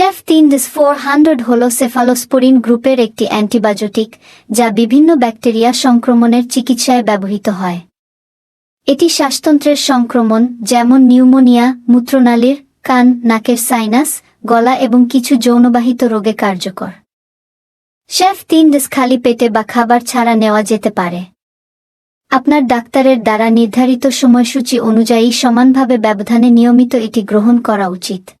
Chef তিন দিস four hundred হল সেফালোস্পোরিন গ্রুপের একটি অ্যান্টিবায়োটিক, যা বিভিন্ন ব্যাকটেরিয়া সংক্রমণের চিকিৎসায় ব্যবহৃত হয়। এটি শ্বাসতন্ত্রের সংক্রমণ, যেমন নিউমোনিয়া, মূত্রনালীর, কান, নাকের সাইনাস, গলা এবং কিছু যৌনবাহিত রোগে কার্যকর। শেফ তিন দিস খালি পেটে বা খাবার ছাড়া নেওয়া যেতে পারে। আপনার ডাক্তারের দ্বারা নির্ধারিত সময়সূচি অনুযায়ী সমানভাবে ব্যবধানে নিয়মিত এটি গ্রহণ করা উচিত।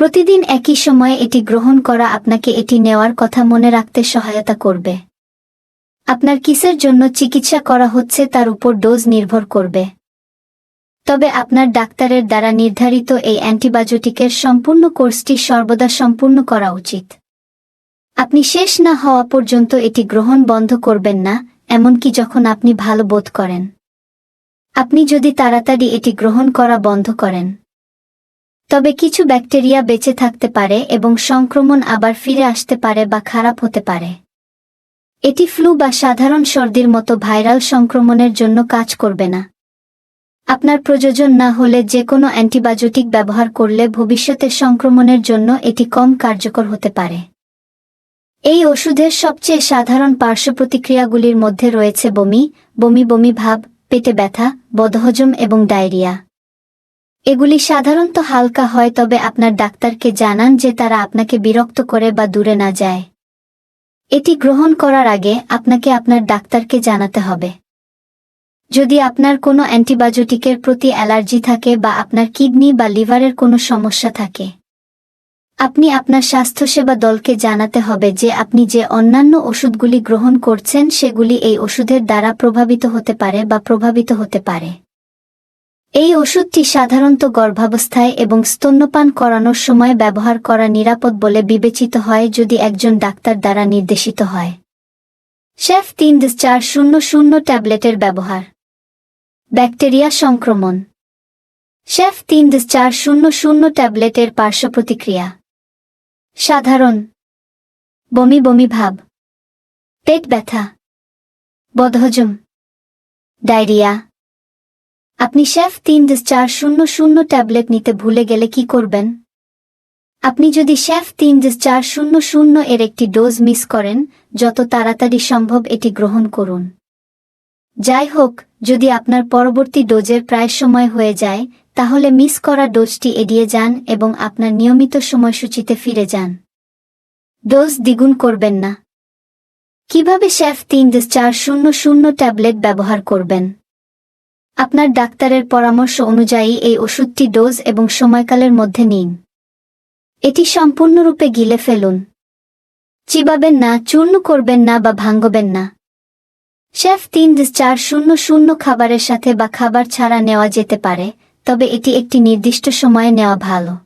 প্রতিদিন একই সময়ে এটি গ্রহণ করা আপনাকে এটি নেওয়ার কথা মনে রাখতে সহায়তা করবে। আপনার কিসের জন্য চিকিৎসা করা হচ্ছে তার উপর ডোজ নির্ভর করবে। তবে আপনার ডাক্তারের দ্বারা নির্ধারিত এই অ্যান্টিবায়োটিকের সম্পূর্ণ কোর্সটি সর্বদা সম্পূর্ণ করা উচিত। আপনি শেষ না হওয়া পর্যন্ত এটি গ্রহণ বন্ধ করবেন না, এমনকি যখন আপনি ভালো বোধ করেন। আপনি যদি তাড়াতাড়ি এটি গ্রহণ করা বন্ধ করেন। তবে কিছু ব্যাকটেরিয়া বেঁচে থাকতে পারে এবং সংক্রমণ আবার ফিরে আসতে পারে বা খারাপ হতে পারে। এটি ফ্লু বা সাধারণ সর্দির মতো ভাইরাল সংক্রমণের জন্য কাজ করবে না। আপনার প্রয়োজন না হলে যে কোনো অ্যান্টিবায়োটিক ব্যবহার করলে ভবিষ্যতে সংক্রমণের জন্য এটি কম কার্যকর হতে পারে। এই ওষুধের সবচেয়ে সাধারণ পার্শ্ব প্রতিক্রিয়াগুলির মধ্যে রয়েছে বমি বমি বমি ভাব, পেটে ব্যথা, বদহজম এবং ডায়রিয়া। এগুলি সাধারণত হালকা হয় তবে আপনার ডাক্তারকে জানান যে তারা আপনাকে বিরক্ত করে বা দূরে না যায়। এটি গ্রহণ করার আগে আপনাকে আপনার ডাক্তারকে জানাতে হবে। যদি আপনার কোনো অ্যান্টিবায়োটিকের প্রতি অ্যালার্জি থাকে বা আপনার কিডনি বা লিভারের কোনো সমস্যা থাকে, আপনি আপনার স্বাস্থ্যসেবা দলকে জানাতে হবে যে আপনি যে অন্যান্য ওষুধগুলি গ্রহণ করছেন সেগুলি এই ওষুধের দ্বারা প্রভাবিত হতে পারে বা প্রভাবিত হতে পারে। এই ওষুধটি সাধারণত গর্ভাবস্থায় এবং স্তন্যপান করানোর সময় ব্যবহার করা নিরাপদ বলে বিবেচিত হয় যদি একজন ডাক্তার দ্বারা নির্দেশিত হয়। শেফ তিন চার শূন্য শূন্য ট্যাবলেটের ব্যবহার। ব্যাকটেরিয়া সংক্রমণ। শেফ তিন চার শূন্য শূন্য ট্যাবলেটের পার্শ্ব প্রতিক্রিয়া। সাধারণ। বমি বমি ভাব। পেট ব্যথা। বদহজম। ডায়রিয়া। আপনি শেফ তিন চার শূন্য শূন্য ট্যাবলেট নিতে ভুলে গেলে কি করবেন? আপনি যদি শেফ তিন চার শূন্য শূন্য এর একটি ডোজ মিস করেন, যত তাড়াতাড়ি সম্ভব এটি গ্রহণ করুন। যাই হোক, যদি আপনার পরবর্তী ডোজের প্রায় সময় হয়ে যায়, তাহলে মিস করা ডোজটি এড়িয়ে যান এবং আপনার নিয়মিত সময়সূচিতে ফিরে যান। ডোজ দ্বিগুণ করবেন না। কীভাবে শেফ তিন চার শূন্য শূন্য ট্যাবলেট ব্যবহার করবেন? আপনার ডাক্তারের পরামর্শ অনুযায়ী এই ওষুধটি ডোজ এবং সময়কালের মধ্যে নিন। এটি সম্পূর্ণরূপে গিলে ফেলুন। চিবাবেন না, চূর্ণ করবেন না বা ভাঙ্গবেন না। শেফ তিন চার শূন্য শূন্য খাবারের সাথে বা খাবার ছাড়া নেওয়া যেতে পারে, তবে এটি একটি নির্দিষ্ট সময়ে নেওয়া ভালো।